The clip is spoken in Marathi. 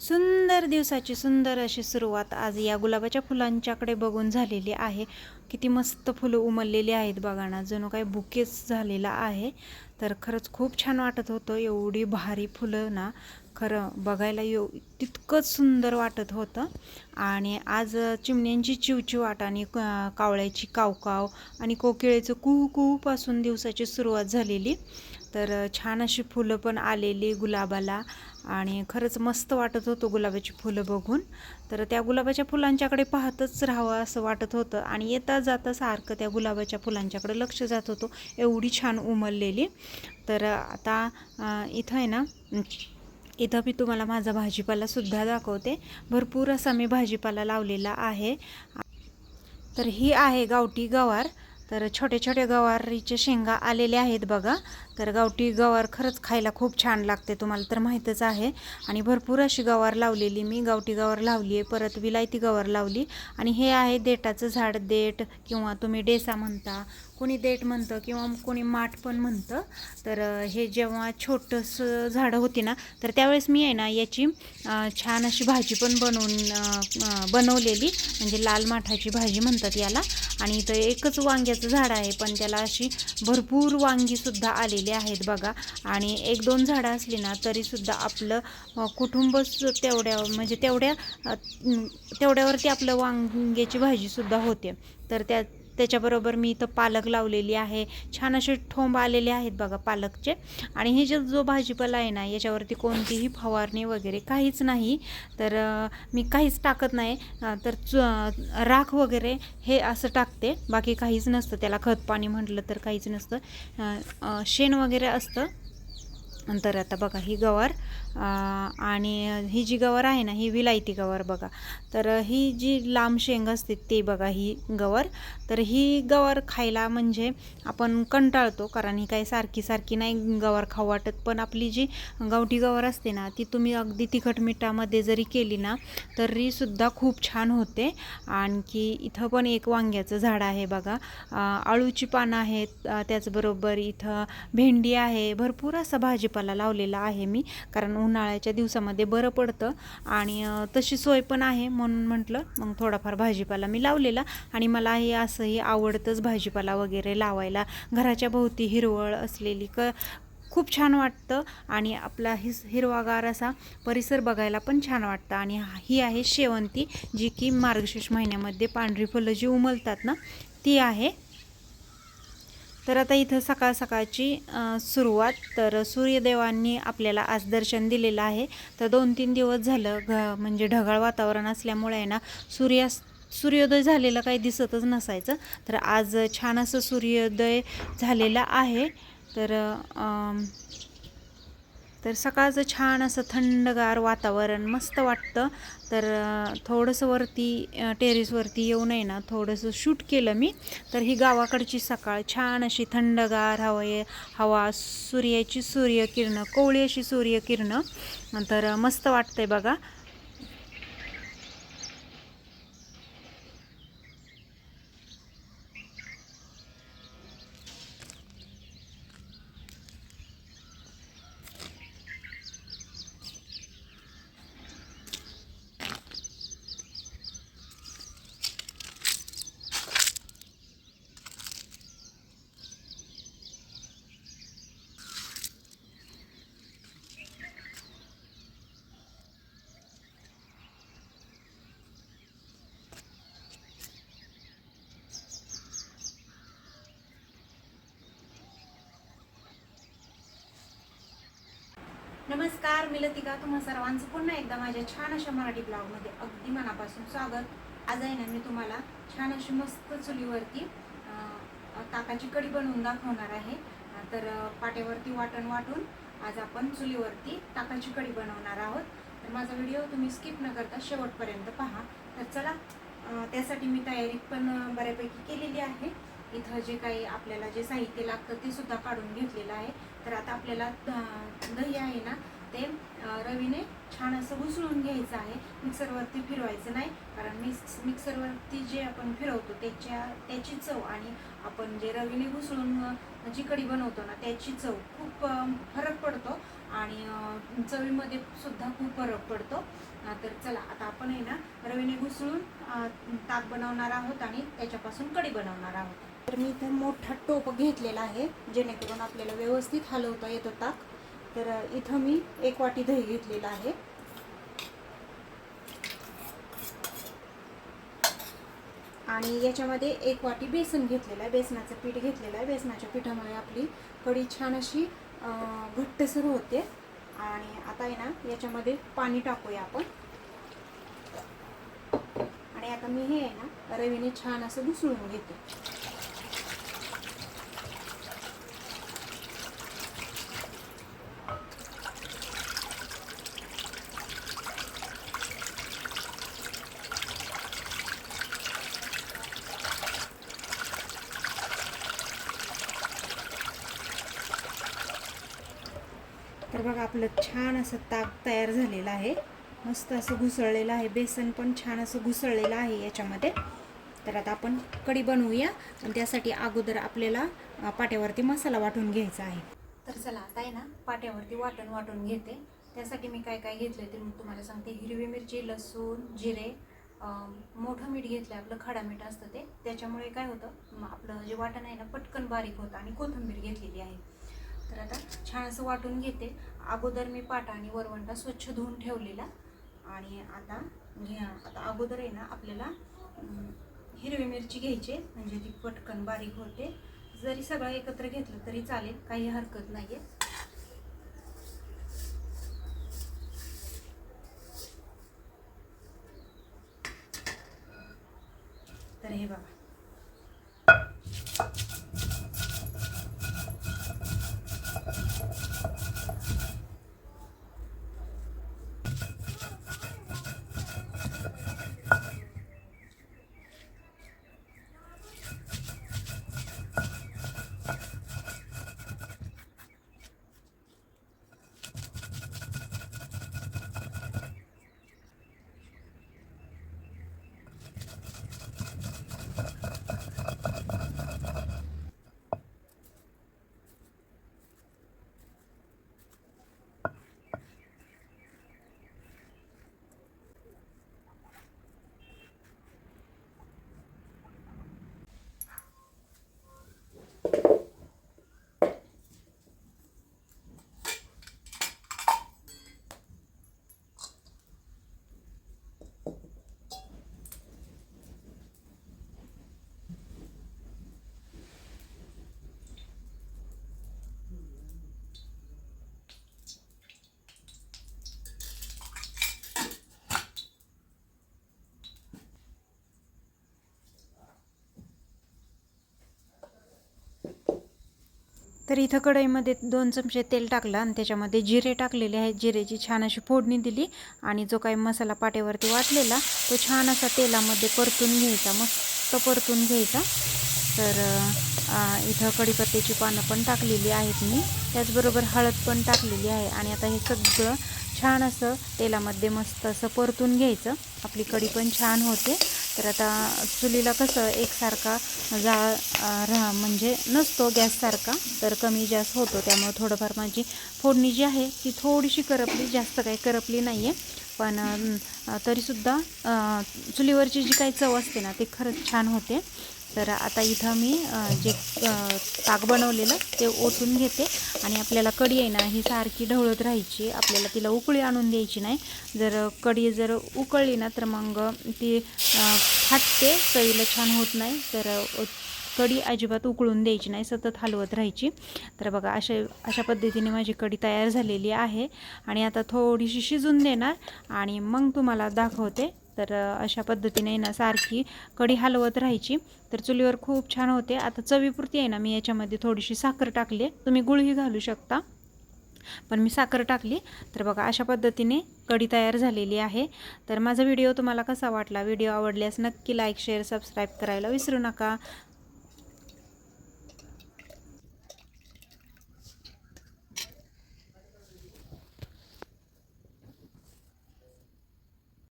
सुंदर दिवसाची सुंदर अशी सुरुवात आज या गुलाबाच्या फुलांच्याकडे बघून झालेली आहे. किती मस्त फुलं उमललेली आहेत बघा ना. जणू काही बुकेच झालेला आहे. तर खरंच खूप छान वाटत होतं. एवढी भारी फुलं ना. खरं बघायला येऊ तितकंच सुंदर वाटत होतं. आणि आज चिमण्यांची चिवचिवाट आणि क- कावळ्याची कावकाव आणि कोकिळेचं कुहू कुहूपासून दिवसाची सुरुवात झालेली. तर छान अशी फुलं पण आलेली गुलाबाला. आणि खरंच मस्त वाटत होतं गुलाबाची फुलं बघून. तर त्या गुलाबाच्या फुलांच्याकडे पाहतच राहावं असं वाटत होतं. आणि येता जाता सारखं त्या गुलाबाच्या फुलांच्याकडे लक्ष जात होतं. एवढी छान उमललेली. तर आता इथं आहे ना इथं मी तुम्हाला माझा भाजीपालासुद्धा दाखवते. भरपूर असा मी भाजीपाला लावलेला आहे. तर ही आहे गावठी गवार. तर छोटे छोटे गवारीचे शेंगा आलेले आहेत बघा. तर गावठी गवार खरंच खायला खूप छान लागते तुम्हाला तर माहीतच आहे. आणि भरपूर अशी गवार लावलेली मी. गावठी गवार लावली आहे परत विलायती गवार लावली. आणि हे आहे देटाचं झाड देठ किंवा तुम्ही डेसा म्हणता कोणी देठ म्हणतं किंवा कोणी माठ पण म्हणतं. तर हे जेव्हा छोटंसं झाडं होती ना तर त्यावेळेस मी आहे ना याची छान अशी भाजी पण बनवून बनवलेली. म्हणजे लाल माठाची भाजी म्हणतात याला. आणि इथं एकच वांग्याचं झाड आहे पण त्याला अशी भरपूर वांगीसुद्धा आलेली आहेत बघा. आणि एक दोन झाडं असली ना तरीसुद्धा आपलं कुटुंबच तेवढ्या म्हणजे तेवढ्या तेवढ्यावरती आपलं वांग्याची भाजीसुद्धा होते. तर त्या त्याच्याबरोबर मी इथं पालक लावलेली आहे. छान असे ठोंब आलेले आहेत बघा पालकचे. आणि हे जे जो भाजीपाला आहे ना याच्यावरती कोणतीही फवारणी वगैरे काहीच नाही. तर मी काहीच टाकत नाही. तर राख वगैरे हे असं टाकते. बाकी काहीच नसतं. त्याला खत पाणी म्हटलं तर काहीच नसतं. शेण वगैरे असतं. तर आता बघा ही गवार आणि ही जी गवार आहे ना ही विलायती गवार बघा. तर ही जी लांब शेंग असते ते बघा ही गवार. तर ही गवार खायला म्हणजे आपण कंटाळतो कारण ही काही सारखी सारखी नाही गवार खाऊ वाटत. पण आपली जी गावठी गवार असते ना ती तुम्ही अगदी तिखट मिठामध्ये जरी केली ना तरीसुद्धा खूप छान होते. आणखी इथं पण एक वांग्याचं झाड आहे बघा. आळूची पानं आहेत त्याचबरोबर इथं भेंडी आहे. भरपूर असा भाजीपाला लावलेला आहे मी. कारण उन्हाळ्याच्या दिवसामध्ये बरं पडतं. आणि तशी सोय पण आहे म्हणून म्हटलं मग थोडाफार भाजीपाला मी लावलेला. आणि मला हे असंही आवडतंच भाजीपाला वगैरे लावायला. घराच्या भोवती हिरवळ असलेली क खूप छान वाटतं. आणि आपला हिस हिरवागार असा परिसर बघायला पण छान वाटतं. आणि ही आहे शेवंती जी की मार्गशीर्ष महिन्यामध्ये पांढरी फुलं जी उमलतात ना ती आहे. तर आता इथं सकाळ सकाळची सुरुवात. तर सूर्यदेवांनी आपल्याला आज दर्शन दिलेलं आहे. तर दोन तीन दिवस झालं घ म्हणजे ढगाळ वातावरण असल्यामुळे आहे ना सूर्यास्त सूर्योदय झालेलं काही दिसतच नसायचं. तर आज छान असं सूर्योदय झालेला आहे. तर तर सकाळचं छान असं थंडगार वातावरण मस्त वाटतं. तर थोडंसं वरती टेरेसवरती येऊन आहे ना थोडंसं शूट केलं मी. तर ही गावाकडची सकाळ छान अशी थंडगार हवा आहे हवा सूर्याची सूर्यकिरणं कोवळी अशी सूर्यकिरणं. तर मस्त मस्त वाटतंय बघा. नमस्कार मी लतिका. तुम्हा सर्वांचं पुन्हा एकदा माझ्या छान अशा मराठी ब्लॉगमध्ये अगदी मनापासून स्वागत. आज आहे ना मी तुम्हाला छान अशी मस्त चुलीवरती ताकाची कढी बनवून दाखवणार आहे. तर पाट्यावरती वाटण वाटून आज आपण चुलीवरती ताकाची कढी बनवणार आहोत. तर माझा व्हिडिओ तुम्ही स्किप न करता शेवटपर्यंत पहा. तर चला त्यासाठी मी तयारी पण बऱ्यापैकी केली इथं जे काही आपल्याला जे साहित्य लागतं ते सुद्धा काढून घेतलेलं आहे. तर आता आपल्याला द- दही आहे ना ते रवीने छान असं घुसळून घ्यायचं आहे. मिक्सरवरती फिरवायचं नाही. कारण मिक्स मिक्सरवरती जे आपण फिरवतो त्याच्या त्याची चव आणि आपण जे रवीने घुसळून जी कढी बनवतो ना त्याची चव खूप फरक पडतो. आणि चवीमध्ये सुद्धा खूप फरक पडतो. तर चला आता आपण आहे ना रवीने घुसळून ताक बनवणार आहोत आणि त्याच्यापासून कढी बनवणार आहोत. तर मी इथं मोठा टोप घेतलेला आहे जेणेकरून आपल्याला व्यवस्थित हलवता येतो ताक. तर इथं मी एक वाटी दही घेतलेला आहे. आणि याच्यामध्ये एक वाटी बेसन घेतलेलं आहे बेसनाचं पीठ घेतलेलं आहे. बेसनाच्या पिठामुळे आपली कढी छान अशी घट्टसर होते. आणि आता आहे ना याच्यामध्ये पाणी टाकूया आपण. आणि आता मी हे आहे ना रवीने छान असं घुसळून घेते. तर बघा आपलं छान असं ताक तयार झालेलं आहे. मस्त असं घुसळलेलं आहे. बेसन पण छान असं घुसळलेलं आहे याच्यामध्ये. तर आता आपण कढी बनवूया. आणि त्यासाठी अगोदर आपल्याला पाट्यावरती मसाला वाटून घ्यायचा आहे. तर चला आता आहे ना पाट्यावरती वाटण वाटून घेते. त्यासाठी मी काय काय घेतलं ते मी तुम्हाला सांगते. हिरवी मिरची लसूण जिरे मोठं मीठ घेतलं आपलं खडा मीठ असतं ते. त्याच्यामुळे काय होतं आपलं जे वाटण आहे ना पटकन बारीक होतं आणि कोथिंबीर घेतलेली आहे. तर आता छान असं वाटून घेते. अगोदर मी पाटा आणि वरवंटा स्वच्छ धुवून ठेवलेला. आणि आता घ्या आता अगोदर आहे ना आपल्याला हिरवी मिरची घ्यायची म्हणजे ती पटकन बारीक होते. जरी सगळं एकत्र घेतलं तरी चालेल काही हरकत नाही आहे तर हे बघा. तर इथं कढईमध्ये दोन चमचे तेल टाकलं आणि त्याच्यामध्ये जिरे टाकलेले आहेत. जिरेची छान अशी फोडणी दिली आणि जो काही मसाला पाट्यावरती वाटलेला तो छान असा तेलामध्ये परतून घ्यायचा मस्त परतून घ्यायचा. तर इथं कढीपत्त्याची पानं पण टाकलेली आहेत मी. त्याचबरोबर हळद पण टाकलेली आहे आणि आता हे सगळं छान असं तेलामध्ये मस्त असं परतून घ्यायचं. आपली कढी पण छान होते. तर आता चुलीला कसं एकसारखा जाळ राहा म्हणजे नसतो गॅससारखा तर कमी जास्त होतो. त्यामुळे थोडंफार माझी फोडणी जी आहे ती थोडीशी करपली जास्त काही करपली नाही आहे पण तरीसुद्धा चुलीवरची जी काही चव असते ना ती खरंच छान होते. तर आता इथं मी जे ताक बनवलेलं ते ओतून घेते आणि आपल्याला कढी आहे ना ही सारखी ढवळत राहायची. आपल्याला तिला उकळी आणून द्यायची नाही. जर कढी जर उकळली ना तर मग ती फाटते. चवीला छान होत नाही. तर कडी कढी अजिबात उकळून द्यायची नाही. सतत हलवत राहायची. तर बघा अशा अशा पद्धतीने माझी कढी तयार झालेली आहे. आणि आता थोडीशी शिजून देणार आणि मग तुम्हाला दाखवते. तर अशा पद्धतीने ना सारखी कढी हलवत राहायची. तर चुलीवर खूप छान होते. आता चवीपुरती आहे ना मी याच्यामध्ये थोडीशी साखर टाकली आहे. तुम्ही गुळही घालू शकता. पण मी साखर टाकली. तर बघा अशा पद्धतीने कढी तयार झालेली आहे. तर माझा व्हिडिओ तुम्हाला कसा वाटला व्हिडिओ आवडल्यास नक्की लाईक शेअर सबस्क्राईब करायला विसरू नका.